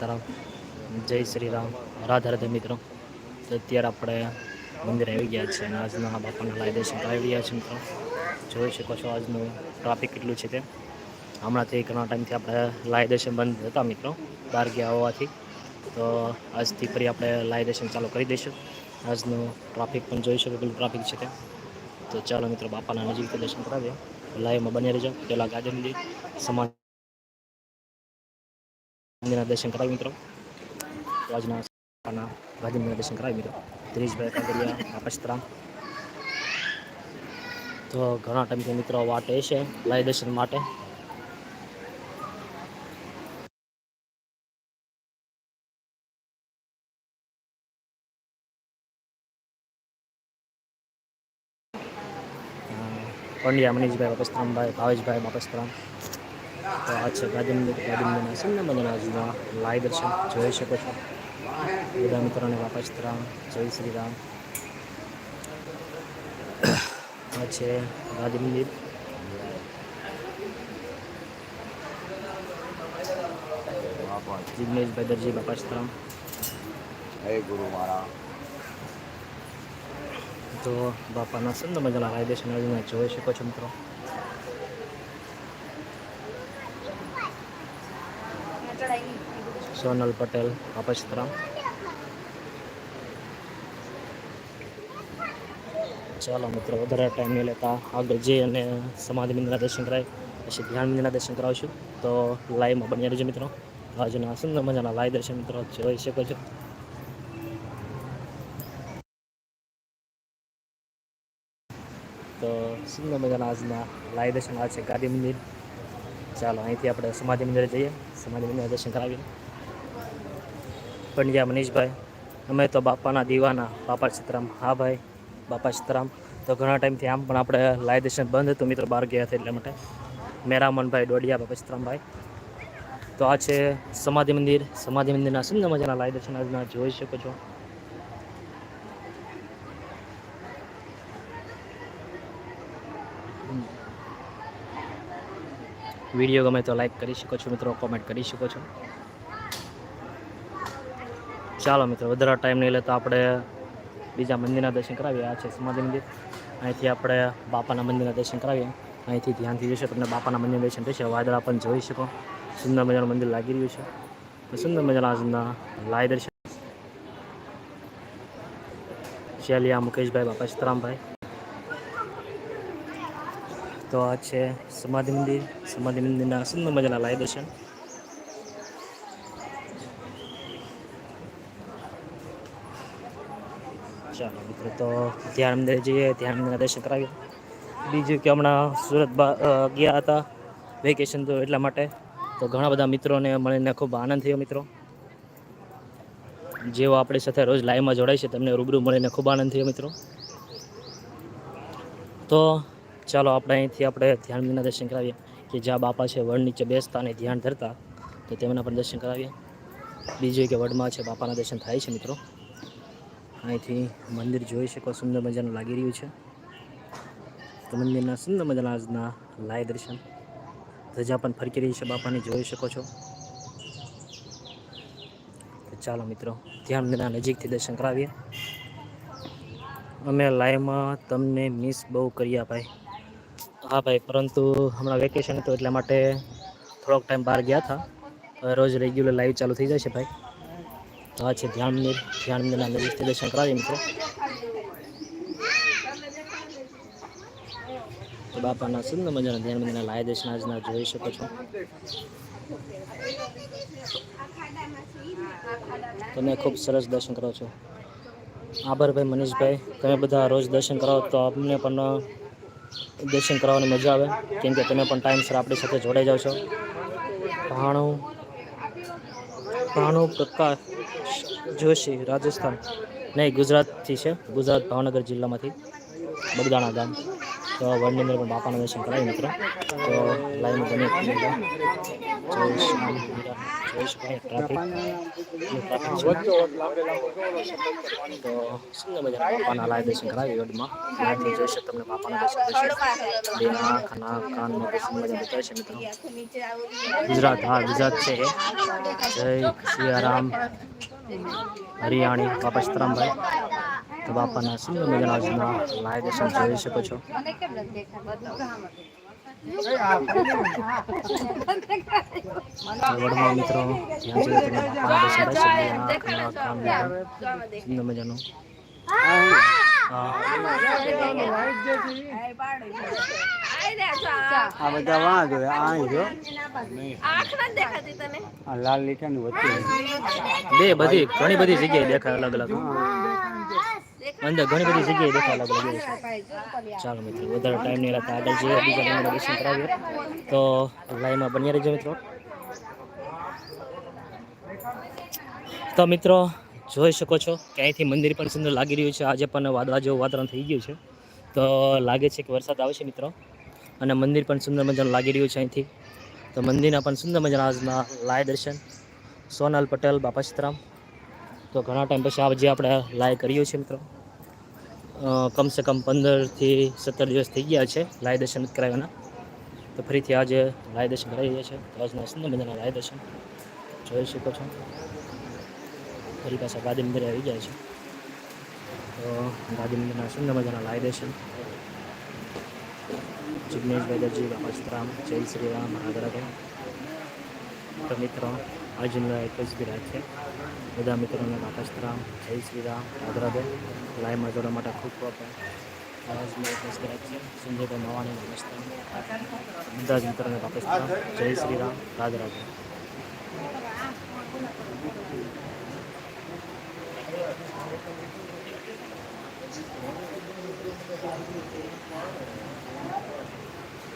તરફ. જય શ્રી રામ. રાધા રાધે મિત્રો. તો અત્યારે આપણે મંદિર આવી ગયા છે અને આજના બાપાના લાય દર્શન આવી રહ્યા છે મિત્રો. જોઈ શકો છો આજનું ટ્રાફિક કેટલું છે તે. હમણાંથી ઘણા ટાઈમથી આપણે લાય દર્શન બંધ હતા મિત્રો, બહાર ગયા હોવાથી. તો આજથી ફરી આપણે લાય દર્શન ચાલુ કરી દઈશું. આજનું ટ્રાફિક પણ જોઈ શકો કેટલું ટ્રાફિક છે તે. તો ચાલો મિત્રો બાપાના નજીક દર્શન કરાવીએ. લાઈવમાં બની રહેજો. પહેલાં ગાર્ડન સમાજ મંદિરના દર્શન કરાવી મિત્રો આજના સાના ગાંધીજીના દર્શન કરાવી મિત્રો દિનેશભાઈ કાગડિયા આપસ્તરામ તો ઘણા ટાઈમથી મિત્રો વાટે છે લાઈ દર્શન માટે. પંડ્યા મનીષભાઈ બાપસ્તરામભાઈ ભાવેશભાઈ બાપસ્તરામ તો આ છે ગાંધીનગર ગાંધીનગરના સુંદર મજાના આજના લાઈ દર્શન. જોઈ શકો છો. બધા મિત્રોને બાપસ્તરામ જય શ્રી રામ. આ છે ગાંધી મંદિર. જિગ્નેશભાઈ દરજી બાપાસ્તરામ હે ગુરુ મારા તો બાપાના સુંદર મજાના લાઈ દર્શન જોઈ શકો છો મિત્રો. સોનલ પટેલ બાપસ્તરામ ચાલો મિત્રો, વધારે ટાઈમ નહીં લેતા. આગળ જઈ અને સમાધિ મંદિરના દર્શન કરાય. પછી ધ્યાન મંદિરના દર્શન કરાવશું. તો લાઈવમાં બન્યા રહેજો મિત્રો. આજના સુંદર મજાના લાઈવ દર્શન મિત્રો જોઈ શકો છો. તો સુંદર મજાના આજના લાઈવ દર્શન આ છે ગાંધી મંદિર. ચાલો અહીંથી આપણે સમાધિ મંદિરે જઈએ. સમાધિ મંદિરના દર્શન કરાવીએ. પંડ્યા મનીષભાઈ, અમે તો બાપાના દીવાના, બાપા સીતરામ. હા ભાઈ, બાપા સીતરામ. તો ઘણા ટાઈમથી આમ પણ આપણે લાય દર્શન બંધ હતું, મિત્રો બહાર ગયા હતા એટલા માટે. મેરામનભાઈ ડોડિયા, બાપા સીતરામભાઈ. તો આ છે સમાધિ મંદિર. સમાધિ મંદિરના સુંદર મજાના લાય દર્શન આજના જોઈ શકો છો. વીડિયો ગમે તો લાઈક કરી શકો છો, મિત્રો કોમેન્ટ કરી શકો છો. ચાલો મિત્રો, વધારે ટાઈમ નહીં લેતા આપણે બીજા મંદિરના દર્શન કરાવીએ. આ છે સમાધિ મંદિર. અહીંથી આપણે બાપાના મંદિરના દર્શન કરાવીએ. અહીંથી ધ્યાનથી જશો તમને બાપાના મંદિર દર્શન થશે. વાદળા પણ જોઈ શકો. સુંદર મજાનું મંદિર લાગી રહ્યું છે. સુંદર મજાના આજના લાય દર્શન. શેલિયા, મુકેશભાઈ, બાપા, સીતરામભાઈ. તો આ છે સમાધિ મંદિર. સમાધિ મંદિરના સુંદર મજાના લાય દર્શન. ચાલો મિત્રો, તો ધ્યાન મંદિરે જઈએ, ધ્યાન મંદિરના દર્શન કરાવીએ. બીજું કે હમણાં સુરત ગયા હતા વેકેશન તો એટલા માટે. તો ઘણા બધા મિત્રોને મળીને ખૂબ આનંદ થયો મિત્રો. જેઓ આપણી સાથે રોજ લાઈવમાં જોડાય છે, તેમને રૂબરૂ મળીને ખૂબ આનંદ થયો મિત્રો. તો ચાલો આપણે અહીંથી આપણે ધ્યાન મંદિરના દર્શન કરાવીએ. કે જ્યાં બાપા છે, વડ નીચે બેસતા અને ધ્યાન ધરતા, તો તેમના પણ દર્શન કરાવીએ. બીજું કે વડમાં છે, બાપાના દર્શન થાય છે મિત્રો. અહીંથી મંદિર જોઈ શકો, સુંદર મજાનું લાગી રહ્યું છે. તો મંદિરના સુંદર મજાના આજના લાય દર્શન. ધજા પણ ફરકી રહી છે, બાપાની જોઈ શકો છો. તો ચાલો મિત્રો ધ્યાન મંદિરના નજીકથી દર્શન કરાવીએ. અમે લાઈવમાં તમને મિસ બહુ કર્યા ભાઈ હા ભાઈ, પરંતુ હમણાં વેકેશન હતું, એટલા માટે થોડોક ટાઈમ બહાર ગયા હતા. રોજ રેગ્યુલર લાઈવ ચાલુ થઈ જશે ભાઈ. તો આ છે, ધ્યાન મંદિર ધ્યાન મંદિરના નજીકથી દર્શન કરાવીએ મિત્રો. બાપાના સુંદર મજાના ધ્યાન મંદિરના લાય દર્શન આજના જોઈ શકો છો. તમે ખૂબ સરસ દર્શન કરો છો. આભારભાઈ મનીષભાઈ, તમે બધા રોજ દર્શન કરાવો તો અમને પણ દર્શન કરવાની મજા આવે. કેમ કે તમે પણ ટાઈમસર આપણી સાથે જોડાઈ જાઓ છો. ભાણું ભાણું પ્રકાશ. જોશી, રાજસ્થાન. નહીં, ગુજરાતથી છે. ગુજરાત ભાવનગર જિલ્લામાંથી બગદાણા ગામ. તો વડની અંદર પણ બાપાના દર્શન કરાવી મિત્રો. તો લાઈન બની તો સુંદર મજાના બાપાના લાય દર્શન કરાવી તમને બાપાના દર્શન થશે બે આંખ નાક કાન મજાનું બતાવે ગુજરાત, હા, ગુજરાત છે જય સિયારામ હરિયાણી બાપા સીતારામભાઈ તો બાપાના સુંદર મજાના આજના લાય દર્શન જોઈ શકો છો વડમાં મિત્રો સુંદર મજાનું હા આ બધા વાં જોવે આ જો. દેખાતી તને આ લાલ લીટાની વચ્ચે. બે બધી ઘણી બધી જગ્યાએ દેખાય અલગ અલગ. અંદર ઘણી બધી જગ્યાએ દેખાય અલગ અલગ. ચાલો મિત્રો વધારે ટાઈમ નહીં રહેતા આગળ જઈએ બીજા નંબર દર્શન કરાવીએ. તો લાઈનમાં બન્યા રહેજો મિત્રો. તો મિત્રો જોઈ શકો છો કે અહીંથી મંદિર પણ સુંદર લાગી રહ્યું છે. આજે પણ વાદળા જેવું વાતાવરણ થઈ ગયું છે. તો લાગે છે કે વરસાદ આવશે મિત્રો. અને મંદિર પણ સુંદર મજાનું લાગી રહ્યું છે અહીંથી. તો મંદિરના પણ સુંદર મજાના આજના લાય દર્શન. સોનલ પટેલ, બાપા સીતારામ. તો ઘણા ટાઈમ પછી આ જે આપણે લાય કર્યું છે મિત્રો કમસે કમ પંદરથી સત્તર દિવસ થઈ ગયા છે લાય દર્શન કરાવ્યાના. તો ફરીથી આજે લાય દર્શન કરાવી રહ્યા છે. તો આજના સુંદર મજાના લાય દર્શન જોઈ શકો છો. ફરી પાછા ગાંધી મંદિરે આવી ગયા છે. તો ગાંધી મંદિરના સુંદર મજાના લાય દર્શન. જિગ્નેશભાઈ દરજી બાપા સીતારામ જય શ્રી રામ રાધે રાધે તો મિત્રો, આજનો એક જ વિરાજ છે. બધા મિત્રોને બાપા સીતારામ જય શ્રી રામ રાધે રાધે લાઈવમાં જોડવા માટે ખૂબ ખૂબ આજનો છે. સંજયભાઈ મવાણી નમસ્તે બધા જ મિત્રોને બાપા સીતારામ જય રામ રાધે રાધે